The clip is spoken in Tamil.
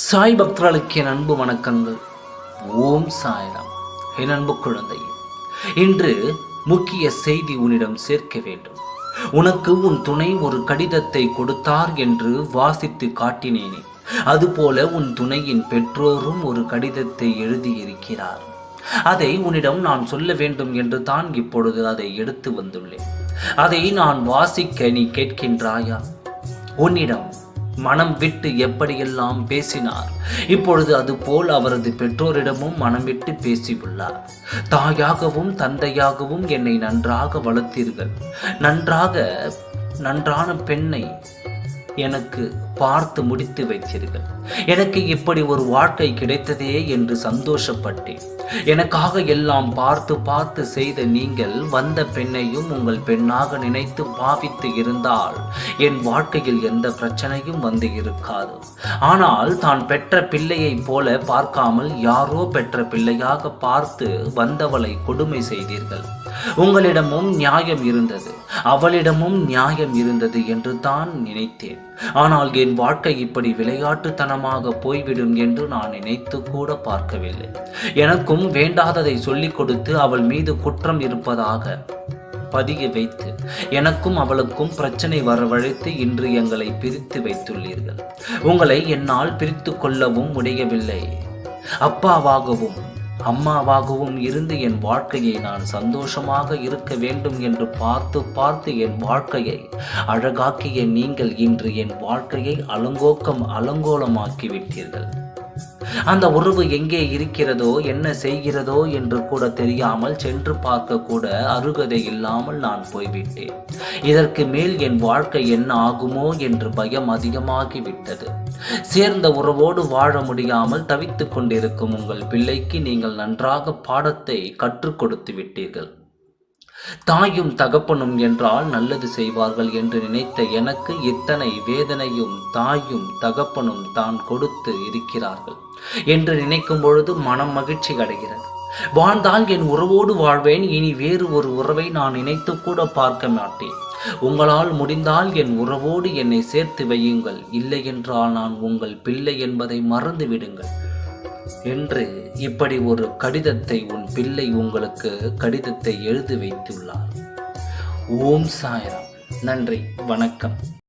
சாய் பக்தர்களுக்கு என் அன்பு வணக்கங்கள். ஓம் சாய்ராம். என் அன்பு குழந்தை இன்று முக்கிய செய்தி உன்னிடம் சேர்க்க வேண்டும். உனக்கு உன் துணை ஒரு கடிதத்தை கொடுத்தார் என்று வாசித்து காட்டினேனே. அதுபோல உன் துணையின் பெற்றோரும் ஒரு கடிதத்தை எழுதியிருக்கிறார். அதை உன்னிடம் நான் சொல்ல வேண்டும் என்று தான் இப்பொழுது அதை எடுத்து வந்துள்ளேன். அதை நான் வாசிக்க நீ கேட்கின்றாயா? உன்னிடம் மனம் விட்டு எப்படியெல்லாம் பேசினார்? இப்பொழுது அதுபோல் அவரது பெற்றோரிடமும் மனம் விட்டு பேசியுள்ளார். தாயாகவும் தந்தையாகவும் என்னை நன்றாக வளர்த்தீர்கள். நன்றாக நன்றான பெண்ணை எனக்கு பார்த்து முடித்து வைத்தீர்கள். எனக்கு இப்படி ஒரு வாழ்க்கை கிடைத்ததே என்று சந்தோஷப்பட்டேன். எனக்காக எல்லாம் பார்த்து பார்த்து செய்த நீங்கள் வந்த பெண்ணையும் உங்கள் பெண்ணாக நினைத்து பாவித்து இருந்தால் என் வாழ்க்கையில் எந்த பிரச்சனையும் வந்து இருக்காது. ஆனால் தான் பெற்ற பிள்ளையைப் போல பார்க்காமல் யாரோ பெற்ற பிள்ளையாக பார்த்து வந்தவளை கொடுமை செய்தீர்கள். உங்களிடமும் நியாயம் இருந்தது. அவளிடமும் நியாயம் இருந்தது என்று தான் நினைத்தேன். ஆனால் என் வாழ்க்கை இப்படி விளையாட்டுத்தனமாக போய்விடும் என்று நான் நினைத்து கூட பார்க்கவில்லை. எனக்கும் வேண்டாததை சொல்லிக் கொடுத்து அவள் மீது குற்றம் இருப்பதாக பதிய வைத்து எனக்கும் அவளுக்கும் பிரச்சனை வரவழைத்து இன்று எங்களை பிரித்து வைத்துள்ளீர்கள். உங்களை என்னால் பிரித்து கொள்ளவும் முடியவில்லை. அப்பாவாகவும் அம்மாவாகவும் இருந்து என் வாழ்க்கையை நான் சந்தோஷமாக இருக்க வேண்டும் என்று பார்த்து பார்த்து என் வாழ்க்கையை அழகாக்கிய நீங்கள் இன்று என் வாழ்க்கையை அலங்கோக்கம் அலங்கோலமாக்கிவிட்டீர்கள். அந்த உறவு எங்கே இருக்கிறதோ என்ன செய்கிறதோ என்று கூட தெரியாமல் சென்று பார்க்க கூட அருகதை இல்லாமல் நான் போய்விட்டேன். இதற்கு மேல் என் வாழ்க்கை என்ன ஆகுமோ என்று பயம் அதிகமாகிவிட்டது. சேர்ந்த உறவோடு வாழ முடியாமல் தவித்துக் கொண்டிருக்கும் உங்கள் பிள்ளைக்கு நீங்கள் நன்றாக பாடத்தை கற்றுக் கொடுத்து விட்டீர்கள். தாயும் தகப்பனும் என்றால் நல்லது செய்வார்கள் என்று நினைத்த எனக்கு இத்தனை வேதனையும் தாயும் தகப்பனும் தான் கொடுத்து இருக்கிறார்கள் என்று நினைக்கும் பொழுது மனம் மகிழ்ச்சி அடைகிறது. வாழ்ந்தால் என் உறவோடு வாழ்வேன் இனி வேறு ஒரு உறவை நான் நினைத்து கூட பார்க்க மாட்டேன். உங்களால் முடிந்தால் என் உறவோடு என்னை சேர்த்து வையுங்கள். இல்லை என்றால் நான் உங்கள் பிள்ளை என்பதை மறந்து விடுங்கள். என்று இப்படி ஒரு கடிதத்தை உன் பிள்ளை உங்களுக்கு கடிதத்தை எழுதி வைத்துள்ளார். ஓம் சாய்ராம். நன்றி. வணக்கம்.